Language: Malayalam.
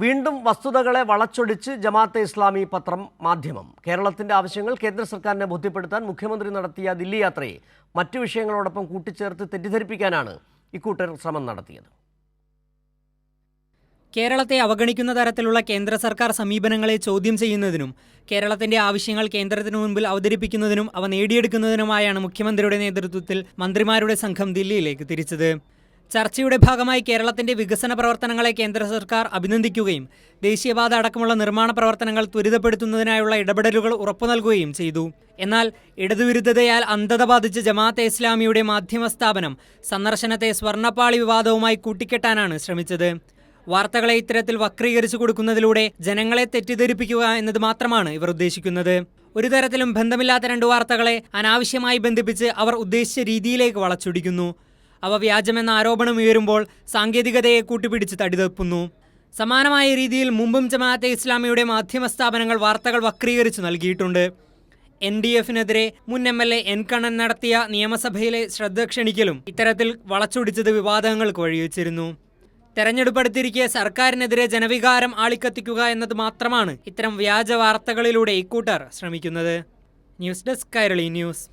വീണ്ടും വസ്തുതകളെ വളച്ചൊടിച്ച് ജമാഅത്തെ ഇസ്ലാമി പത്രം മാധ്യമം. കേരളത്തിന്റെ ആവശ്യങ്ങൾ കേന്ദ്ര സർക്കാരിനെ ബോധ്യപ്പെടുത്താൻ മുഖ്യമന്ത്രി നടത്തിയ ദില്ലി യാത്രയെ മറ്റു വിഷയങ്ങളോടൊപ്പം കൂട്ടിച്ചേർത്ത് തെറ്റിദ്ധരിപ്പിക്കാനാണ് ഇക്കൂട്ടർ ശ്രമം നടത്തിയത്. കേരളത്തെ അവഗണിക്കുന്ന തരത്തിലുള്ള കേന്ദ്ര സർക്കാർ സമീപനങ്ങളെ ചോദ്യം ചെയ്യുന്നതിനും കേരളത്തിന്റെ ആവശ്യങ്ങൾ കേന്ദ്രത്തിനു മുൻപിൽ അവതരിപ്പിക്കുന്നതിനും അവ നേടിയെടുക്കുന്നതിനുമായാണ് മുഖ്യമന്ത്രിയുടെ നേതൃത്വത്തിൽ മന്ത്രിമാരുടെ സംഘം ദില്ലിയിലേക്ക് തിരിച്ചത്. ചർച്ചയുടെ ഭാഗമായി കേരളത്തിന്റെ വികസന പ്രവർത്തനങ്ങളെ കേന്ദ്ര സർക്കാർ അഭിനന്ദിക്കുകയും ദേശീയപാത അടക്കമുള്ള നിർമ്മാണ പ്രവർത്തനങ്ങൾ ത്വരിതപ്പെടുത്തുന്നതിനായുള്ള ഇടപെടലുകൾ ഉറപ്പു നൽകുകയും ചെയ്തു. എന്നാൽ ഇടതുവിരുദ്ധതയാൽ അന്ധത ബാധിച്ച ജമാഅത്തെ ഇസ്ലാമിയുടെ മാധ്യമ സ്ഥാപനം സന്ദർശനത്തെ സ്വർണപ്പാളി വിവാദവുമായി കൂട്ടിക്കെട്ടാനാണ് ശ്രമിച്ചത്. വാർത്തകളെ ഇത്തരത്തിൽ വക്രീകരിച്ചു കൊടുക്കുന്നതിലൂടെ ജനങ്ങളെ തെറ്റിദ്ധരിപ്പിക്കുക എന്നത് മാത്രമാണ് ഇവർ ഉദ്ദേശിക്കുന്നത്. ഒരു തരത്തിലും ബന്ധമില്ലാത്ത രണ്ട് വാർത്തകളെ അനാവശ്യമായി ബന്ധിപ്പിച്ച് അവർ ഉദ്ദേശിച്ച രീതിയിലേക്ക് വളച്ചൊടിക്കുന്നു. അവ വ്യാജമെന്ന ആരോപണം ഉയരുമ്പോൾ സാങ്കേതികതയെ കൂട്ടിപ്പിടിച്ച് തടിതപ്പുന്നു സമാനമായ രീതിയിൽ മുമ്പും ജമാഅത്തെ ഇസ്ലാമിയുടെ മാധ്യമ സ്ഥാപനങ്ങൾ വാർത്തകൾ വക്രീകരിച്ചു നൽകിയിട്ടുണ്ട്. എൻ ഡി എഫിനെതിരെ മുൻ M L A N Kannan നടത്തിയ നിയമസഭയിലെ ശ്രദ്ധ ക്ഷണിക്കലും ഇത്തരത്തിൽ വളച്ചൊടിച്ചത് വിവാദങ്ങൾക്ക് വഴിവെച്ചിരുന്നു. തെരഞ്ഞെടുപ്പെടുത്തിരിക്കെ സർക്കാരിനെതിരെ ജനവികാരം ആളിക്കത്തിക്കുക എന്നത് മാത്രമാണ് ഇത്തരം വ്യാജ വാർത്തകളിലൂടെ ഇക്കൂട്ടർ ശ്രമിക്കുന്നത്. News desk Kairali news.